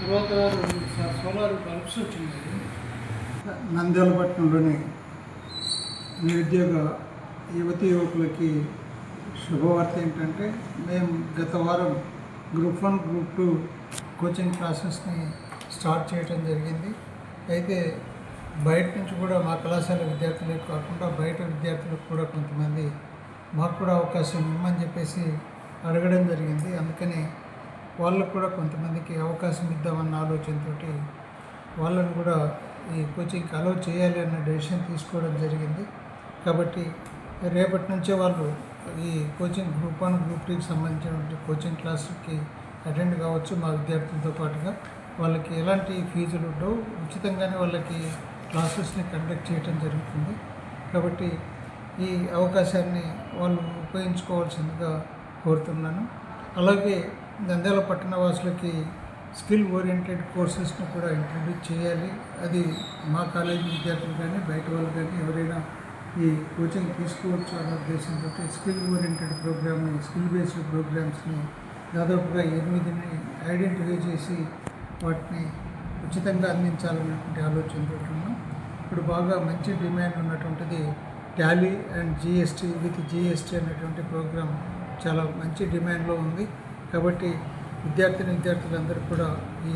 తర్వాత సోలార్ నిరుద్యోగ యువతి యువకులకి శుభవార్త ఏంటంటే మేము గత వారం group one group two coaching క్లాసెస్ని start చేయడం జరిగింది. అయితే బయట నుంచి కూడా మా కళాశాల విద్యార్థులే కాకుండా బయట విద్యార్థులకు కూడా కొంతమంది మాకు కూడా అవకాశం ఇవ్వమని చెప్పేసి అడగడం జరిగింది. అందుకని వాళ్ళకు కూడా కొంతమందికి అవకాశం ఇద్దామన్న ఆలోచనతోటి వాళ్ళని కూడా ఈ కోచింగ్కి అలో చేయాలి అన్న డెసిషన్ తీసుకోవడం జరిగింది. కాబట్టి రేపటి నుంచే వాళ్ళు ఈ కోచింగ్ గ్రూప్ వన్ గ్రూప్ టీకి సంబంధించినటువంటి కోచింగ్ క్లాసుకి అటెండ్ కావచ్చు మా విద్యార్థులతో పాటుగా. వాళ్ళకి ఎలాంటి ఫీజులు ఉండవు. ఉచితంగానే వాళ్ళకి క్లాసెస్ని కండక్ట్ చేయడం జరుగుతుంది. కాబట్టి ఈ అవకాశాన్ని వాళ్ళు ఉపయోగించుకోవాల్సిందిగా కోరుతున్నాను. అలాగే నంద్యాల పట్టణ వాసులకి స్కిల్ ఓరియంటెడ్ కోర్సెస్ని కూడా ఇంట్రడ్యూస్ చేయాలి. అది మా కాలేజీ విద్యార్థులు కానీ బయట వాళ్ళు కానీ ఎవరైనా ఈ కోచింగ్ తీసుకోవచ్చు అన్న ఉద్దేశంతో స్కిల్ ఓరియంటెడ్ ప్రోగ్రామ్ని స్కిల్ బేస్డ్ ప్రోగ్రామ్స్ని దాదాపుగా ఎనిమిదిని ఐడెంటిఫై చేసి వాటిని ఉచితంగా అందించాలన్నటువంటి ఆలోచనతో ఉన్నాం. ఇప్పుడు బాగా మంచి డిమాండ్ ఉన్నటువంటిది Tally and GST with GST అనేటువంటి ప్రోగ్రామ్ చాలా మంచి డిమాండ్లో ఉంది. కాబట్టి విద్యార్థిని విద్యార్థులందరూ కూడా ఈ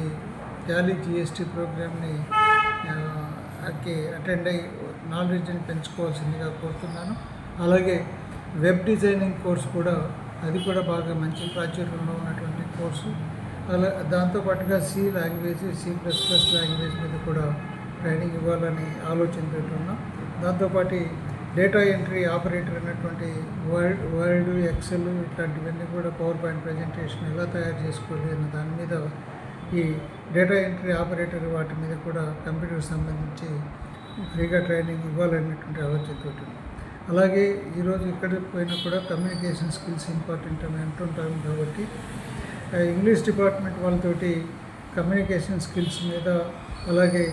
ట్యాలీ జిఎస్టీ ప్రోగ్రామ్ని అటెండ్ అయ్యి నాలెడ్జ్ని పెంచుకోవాల్సిందిగా కోరుతున్నాను. అలాగే వెబ్ డిజైనింగ్ కోర్స్ కూడా అది కూడా బాగా మంచి ప్రాచుర్యంలో ఉన్నటువంటి కోర్సు. అలా దాంతోపాటుగా C language C plus plus language మీద కూడా ట్రైనింగ్ ఇవ్వాలని ఆలోచన పెట్టున్నాం దాంతోపాటు డేటా ఎంట్రీ ఆపరేటర్ అనేటువంటి వర్డ్ వర్డ్ ఎక్సెల్ ఇట్లాంటివన్నీ కూడా పవర్ పాయింట్ ప్రజెంటేషన్ ఎలా తయారు చేసుకోవాలి అన్న దాని మీద ఈ డేటా ఎంట్రీ ఆపరేటర్ వాటి మీద కూడా కంప్యూటర్ సంబంధించి ఫ్రీగా ట్రైనింగ్ ఇవ్వాలనేటువంటి ఆలోచనతో అలాగే ఈరోజు ఎక్కడికి పోయినా కూడా కమ్యూనికేషన్ స్కిల్స్ ఇంపార్టెంట్ అని అంటుంటాము కాబట్టి ఇంగ్లీష్ డిపార్ట్మెంట్ వాళ్ళతోటి కమ్యూనికేషన్ స్కిల్స్ మీద అలాగే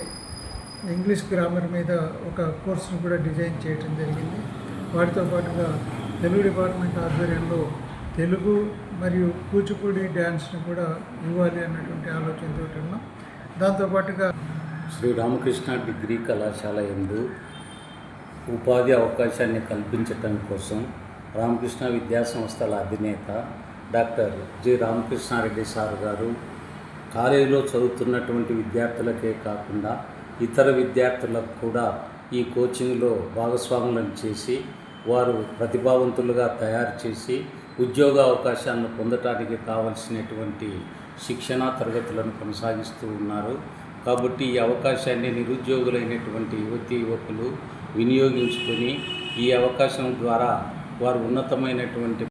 ఇంగ్లీష్ గ్రామర్ మీద ఒక కోర్సును కూడా డిజైన్ చేయడం జరిగింది. వాటితో పాటుగా తెలుగు డిపార్ట్మెంట్ ఆధ్వర్యంలో తెలుగు మరియు కూచిపూడి డ్యాన్స్ని కూడా ఇవ్వాలి అన్నటువంటి ఆలోచనతో ఉన్నాం. దాంతోపాటుగా శ్రీ రామకృష్ణ డిగ్రీ కళాశాల ఎందు ఉపాధి అవకాశాన్ని కల్పించటం కోసం రామకృష్ణ విద్యా సంస్థల అధినేత డాక్టర్ జి రామకృష్ణారెడ్డి సార్ గారు కాలేజీలో చదువుతున్నటువంటి విద్యార్థులకే కాకుండా ఇతర విద్యార్థులకు కూడా ఈ కోచింగ్లో భాగస్వాములను చేసి వారు ప్రతిభావంతులుగా తయారు చేసి ఉద్యోగ అవకాశాలను పొందటానికి కావలసినటువంటి శిక్షణా తరగతులను కొనసాగిస్తూ ఉన్నారు. కాబట్టి ఈ అవకాశాన్ని నిరుద్యోగులైనటువంటి యువతి యువకులు వినియోగించుకొని ఈ అవకాశం ద్వారా వారు ఉన్నతమైనటువంటి